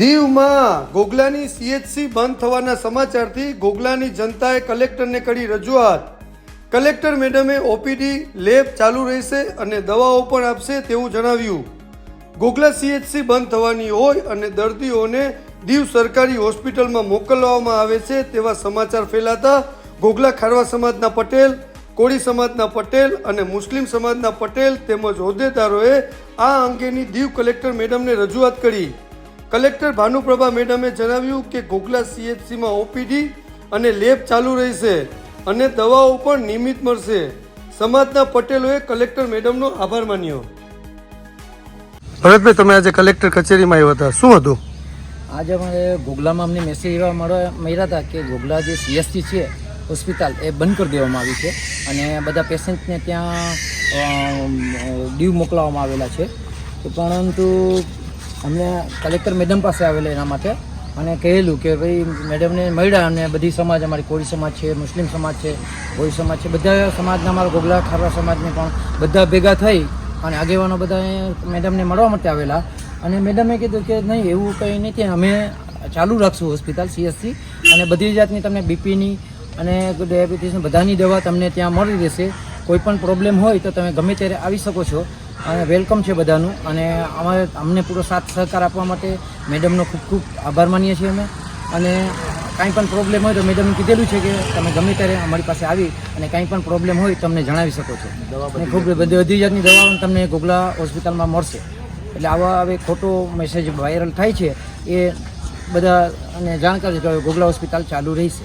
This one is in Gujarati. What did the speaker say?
દીવમાં ગોગલાની સીએચસી બંધ થવાના સમાચારથી ગોગલાની જનતાએ કલેક્ટરને કરી રજૂઆત. કલેક્ટર મેડમે ઓપીડી લેબ ચાલુ રહેશે અને દવાઓ પણ આપશે તેવું જણાવ્યું. ગોગલા સીએચસી બંધ થવાની હોય અને દર્દીઓને દીવ સરકારી હોસ્પિટલમાં મોકલવામાં આવે છે તેવા સમાચાર ફેલાતા ગોગલા ખારવા સમાજના પટેલ, કોળી સમાજના પટેલ અને મુસ્લિમ સમાજના પટેલ તેમજ હોદ્દેદારોએ આ અંગેની દીવ કલેક્ટર મેડમને રજૂઆત કરી. કલેક્ટર ભાનુપ્રભા મેડમે જણાવ્યું કે ગોગલા સીએચસીમાં ઓપીડી અને લેબ ચાલુ રહેશે અને દવાઓ પણ નિયમિત મળશે. સમાજના પટેલોએ કલેક્ટર મેડમનો આભાર માન્યો. ભરતભાઈ તમે આજે કલેક્ટર કચેરીમાં આવ્યા હતા. શું હતું? આજે અમારે ગોગલામાં અમને મેસેજ એવા મળવા મળ્યા હતા કે ગોગલા જે સીએસટી છે હોસ્પિટલ એ બંધ કરી દેવામાં આવી છે અને બધા પેશન્ટને ત્યાં દીવ મોકલાવવામાં આવેલા છે. પરંતુ અમને કલેક્ટર મેડમ પાસે આવેલા એના માટે અને કહેલું કે ભાઈ મેડમને મળ્યા અને બધી સમાજ, અમારી કોળી સમાજ છે, મુસ્લિમ સમાજ છે કોળી સમાજ છે, બધા સમાજના અમારા ગોગલા, ખારવા સમાજને પણ બધા ભેગા થઈ અને આગેવાનો બધા મેડમને મળવા માટે આવેલા. અને મેડમે કીધું કે નહીં, એવું કંઈ નથી અમે ચાલુ રાખશું હોસ્પિટલ સીએસસી અને બધી જાતની તમને બીપીની અને ડાયાબિટીસની બધાની દવા તમને ત્યાં મળી રહેશે. કોઈ પણ પ્રોબ્લેમ હોય તો તમે ગમે ત્યારે આવી શકો છો. અને વેલકમ છે બધાનું. અને અમારે અમને પૂરો સાથ સહકાર આપવા માટે મેડમનો ખૂબ ખૂબ આભાર માનીએ છીએ અમે. અને કાંઈ પણ પ્રોબ્લેમ હોય તો મેડમે કીધેલું છે કે તમે ગમે ત્યારે અમારી પાસે આવી અને કાંઈ પણ પ્રોબ્લેમ હોય તો અમને જણાવી શકો છો. અને ખૂબ બધી બધી જાતની દવાઓ તમને ગોગલા હોસ્પિટલમાં મળશે. એટલે આવા હવે ખોટો મેસેજ વાયરલ થાય છે એ બધા અને જાણકારી કે ગોગલા હોસ્પિટલ ચાલુ રહેશે.